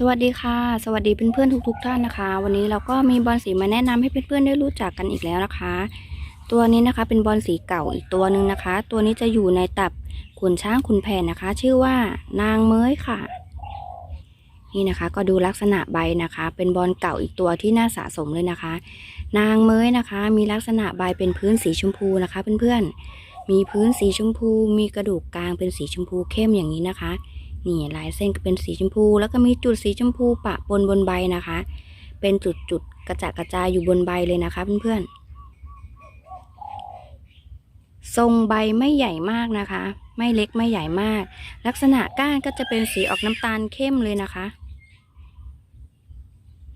สวัสดีค่ะ สวัสดีเพื่อนๆทุกๆท่านนะคะ วันนี้เราก็มีบอลสีมาแนะนำให้เพื่อนๆได้รู้จักกันอีกแล้วนะคะ ตัวนี้นะคะเป็นบอลสีเก่าอีกตัวหนึ่งนะคะ ตัวนี้จะอยู่ในตับขุนช้างขุนแผนนะคะ ชื่อว่านางเมยค่ะ นี่นะคะก็ดูลักษณะใบนะคะ เป็นบอลเก่าอีกตัวที่น่าสะสมเลยนะคะ นางเมยนะคะ มีลักษณะใบเป็นพื้นสีชมพูนะคะ เพื่อนๆมีพื้นสีชมพู มีกระดูกกลางเป็นสีชมพูเข้มอย่างนี้นะคะ นี่ลายเส้นก็เป็นสีชมพู แล้วก็มีจุดสีชมพูปะปนบนใบนะคะ เป็นจุดจุดกระจากระจายอยู่บนใบเลยนะคะเพื่อนๆทรงใบไม่ใหญ่มากนะคะ ไม่เล็กไม่ใหญ่มาก ลักษณะก้านก็จะเป็นสีออกน้ำตาลเข้มเลยนะคะ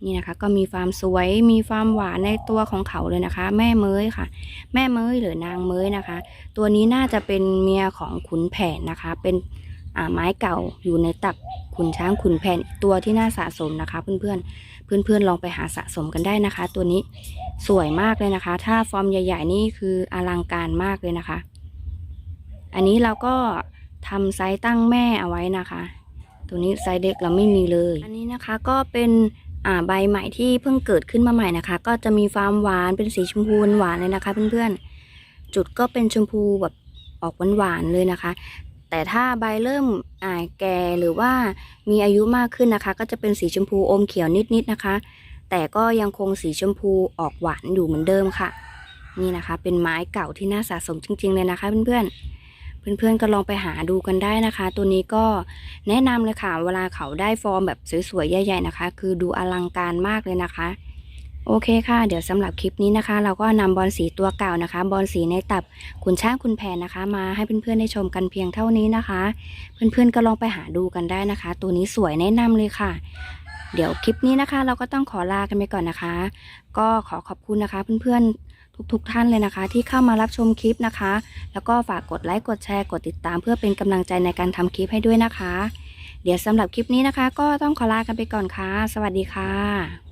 นี่นะคะก็มีความสวยมีความหวานในตัวของเขาเลยนะคะ แม่เมยค่ะ แม่เมยหรือนางเมยนะคะ ตัวนี้น่าจะเป็นเมียของขุนแผนนะคะ เป็น ไม้เก่าอยู่ในตับขุนช้างขุนแผนอีกตัวที่น่าสะสมนะคะ เพื่อนๆ เพื่อนๆลองไปหาสะสมกันได้นะคะ ตัวนี้สวยมากเลยนะคะ ถ้าฟอร์มใหญ่ ๆ นี่คืออลังการมากเลยนะคะ อันนี้เราก็ทำไซส์ตั้งแม่เอาไว้นะคะ ตัวนี้ไซส์เด็กเราไม่มีเลย อันนี้นะคะก็เป็นอ่าใบใหม่ที่เพิ่งเกิดขึ้นมาใหม่นะคะ ก็จะมีความหวานเป็นสีชมพูหวานเลยนะคะ เพื่อนๆ จุดก็เป็นชมพูแบบออกหวานๆเลยนะคะ แต่ถ้าใบเริ่มอ่าแก่หรือว่ามีอายุมากขึ้นนะคะ ก็จะเป็นสีชมพูอมเขียวนิดๆนะคะ แต่ก็ยังคงสีชมพูออกหวานอยู่เหมือนเดิมค่ะ นี่นะคะ เป็นไม้เก่าที่น่าสะสมจริง ๆ เลยนะคะ เพื่อนๆเพื่อนๆก็ลองไปหาดูกันได้นะคะ ตัวนี้ก็แนะนำเลยค่ะ เวลาเขาได้ฟอร์มแบบสวยๆใหญ่ๆนะคะ คือดูอลังการมากเลยนะคะ โอเคค่ะ เดี๋ยวสำหรับคลิปนี้นะคะ เราก็นำบอลสีตัวเก่านะคะ บอลสีในตับขุนช้างขุนแผนนะคะ มาให้เพื่อนๆได้ชมกันเพียงเท่านี้นะคะ เพื่อนๆก็ลองไปหาดูกันได้นะคะ ตัวนี้สวยแนะนำเลยค่ะ เดี๋ยวคลิปนี้นะคะ เราก็ต้องขอลากันไปก่อนนะคะ ก็ขอขอบคุณนะคะ เพื่อนๆทุกๆท่านเลยนะคะ ที่เข้ามารับชมคลิปนะคะ แล้วก็ฝากกดไลค์กดแชร์กดติดตาม เพื่อเป็นกำลังใจในการทำคลิปให้ด้วยนะคะ เดี๋ยวสำหรับคลิปนี้นะคะ ก็ต้องขอลากันไปก่อนค่ะ สวัสดีค่ะ